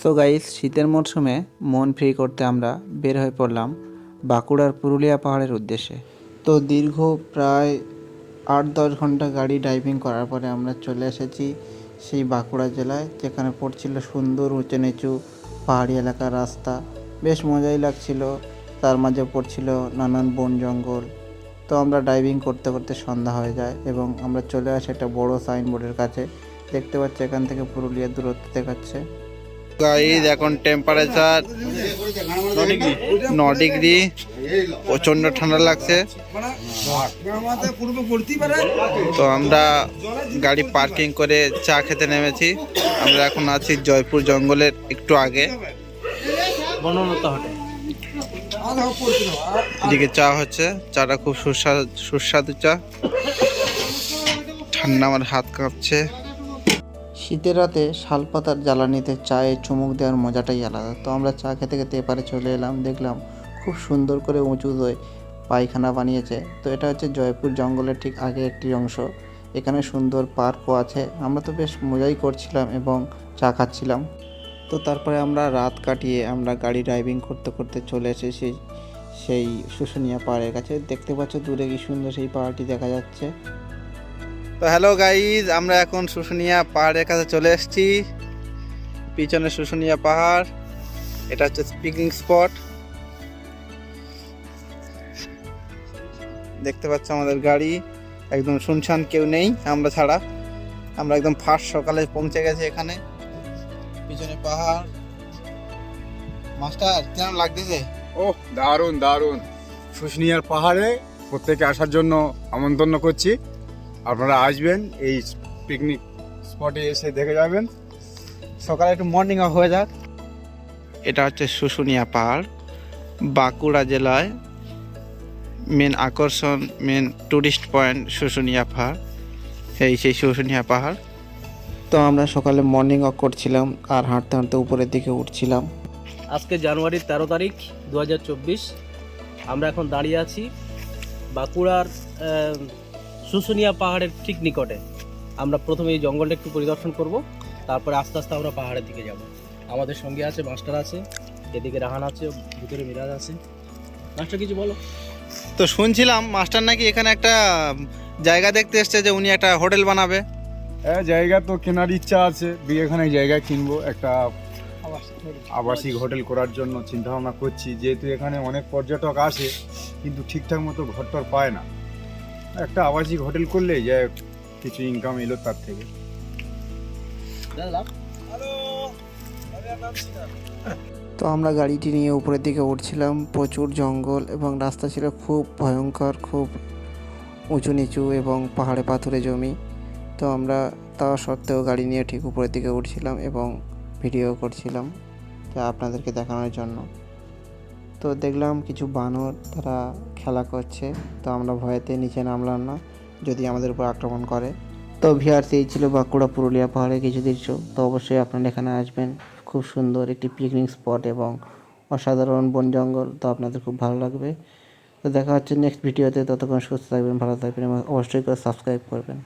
So guys শীতের মরশুমে মন ফ্রি করতে আমরা বের হয়ে পড়লাম বাঁকুড়ার পুরুলিয়া পাহাড়ের উদ্দেশ্যে। তো দীর্ঘ প্রায় আট দশ ঘণ্টা গাড়ি ড্রাইভিং করার পরে আমরা চলে এসেছি সেই বাঁকুড়া জেলায়, যেখানে পড়ছিল সুন্দর উঁচু নিচু পাহাড়ি এলাকার রাস্তা। বেশ মজাই লাগছিল, তার মাঝে পড়ছিল নানান বন জঙ্গল। তো আমরা ড্রাইভিং করতে করতে সন্ধ্যা হয়ে যায় এবং আমরা চলে আসি একটা বড় সাইনবোর্ডের কাছে। দেখতে পাচ্ছি এখান থেকে পুরুলিয়ার দূরত্ব দেখাচ্ছে। গাইজ এখন টেম্পারেচার ন ডিগ্রি প্রচণ্ড ঠান্ডা লাগছে। তো আমরা গাড়ি পার্কিং করে চা খেতে নেমেছি। আমরা এখন আছি জয়পুর জঙ্গলের একটু আগে। এদিকে চা হচ্ছে, চাটা খুব সুস্বাদু সুস্বাদু চা। ঠান্ডা আমার হাত কাঁপছে। শীতের রাতে শালপাতার জ্বালানিতে চায়ে চুমুক দেওয়ার মজাটাই আলাদা। তো আমরা চা খেতে খেতে এপারে চলে এলাম, দেখলাম খুব সুন্দর করে উঁচু হয়ে পায়খানা বানিয়েছে। তো এটা হচ্ছে জয়পুর জঙ্গলের ঠিক আগে একটি অংশ। এখানে সুন্দর পার্কও আছে। আমরা তো বেশ মজাই করছিলাম এবং চা খাচ্ছিলাম। তো তারপরে আমরা রাত কাটিয়ে আমরা গাড়ি ড্রাইভিং করতে করতে চলে এসেছি সেই শুশুনিয়া পাহাড়ের কাছে। দেখতে পাচ্ছ দূরে কি সুন্দর সেই পাহাড়টি দেখা যাচ্ছে। তো হ্যালো গাইজ আমরা এখন শুশুনিয়া পাহাড়ের কাছে চলে এসেছি। পিছনে শুশুনিয়া পাহাড়, এটা হচ্ছে পিকনিক স্পট দেখতে পাচ্ছ আমাদের গাড়ি, একদম শুনশান কেউ নেই, আমরা ছাড়া। আমরা একদম ফার্স্ট সকালে পৌঁছে গেছি এখানে। পিছনে পাহাড়। মাস্টার, কেমন লাগতেছে? ও দারুণ দারুণ। শুশনিয়ার পাহাড়ে প্রত্যেকে আসার জন্য আমন্ত্রণ করছি। আপনারা আসবেন এই পিকনিক স্পটে এসে দেখে যাবেন। সকালে একটু মর্নিং ওয়াক হয়ে যাক। এটা হচ্ছে শুশুনিয়া পাহাড় বাঁকুড়া জেলায় মেন আকর্ষণ মেন টুরিস্ট পয়েন্ট শুশুনিয়া পাহাড় এই সেই শুশুনিয়া পাহাড় তো আমরা সকালে মর্নিং ওয়াক করছিলাম আর হাঁটতে হাঁটতে উপরের দিকে উঠছিলাম। আজকে জানুয়ারির তেরো তারিখ দু হাজার চব্বিশ। আমরা এখন দাঁড়িয়ে আছি বাঁকুড়ার শুশুনিয়া পাহাড়ের ঠিক নিকটে। আমরা প্রথমে এই জঙ্গলটা একটু পরিদর্শন করব তারপরে আস্তে আস্তে আমরা পাহাড়ের দিকে যাব। আমাদের সঙ্গে আছে মাস্টার আছে এদিকে রাহান আছে ভিতরে মিরাজ আছে। মাস্টার কিছু বলো। তো শুনছিলাম মাস্টার নাকি এখানে একটা জায়গা দেখতে এসছে যে উনি একটা হোটেল বানাবে। হ্যাঁ জায়গা তো কেনার ইচ্ছা আছে বিয়েখানে জায়গা কিনবো একটা আবাসিক হোটেল করার জন্য চিন্তা ভাবনা করছি। যেহেতু এখানে অনেক পর্যটক আসে কিন্তু ঠিকঠাক মতো ঘরটর পায় না। একটা আবাসিক হোটেল করলে যে কিছু ইনকাম এলো তার থেকে। তো আমরা গাড়িটি নিয়ে উপরের দিকে উঠছিলাম। প্রচুর জঙ্গল এবং রাস্তা ছিল খুব ভয়ঙ্কর, খুব উঁচু নিচু এবং পাহাড়ে পাথুরে জমি। তো আমরা তা সত্ত্বেও গাড়ি নিয়ে ঠিক উপরের দিকে উঠছিলাম এবং ভিডিও করছিলাম। যা আপনাদেরকে দেখানোর জন্য। তো দেখলাম কিছু বানর তারা খেলা করছে, তো আমরা ভয়েতে নিচে নামলাম না, যদি আমাদের উপর আক্রমণ করে। তো ভিআরসি এই ছিল বাঁকুড়া পুরুলিয়া পাহাড়ে কিছু দৃশ্য, তো অবশ্যই আপনারা এখানে আসবেন। খুব সুন্দর একটি পিকনিক স্পট এবং অসাধারণ বন জঙ্গল, তো আপনাদের খুব ভালো লাগবে। তো দেখা হচ্ছে নেক্সট ভিডিওতে ততক্ষণ সুস্থ থাকবেন, ভালো থাকবেন এবং অবশ্যই করে সাবস্ক্রাইব করবেন।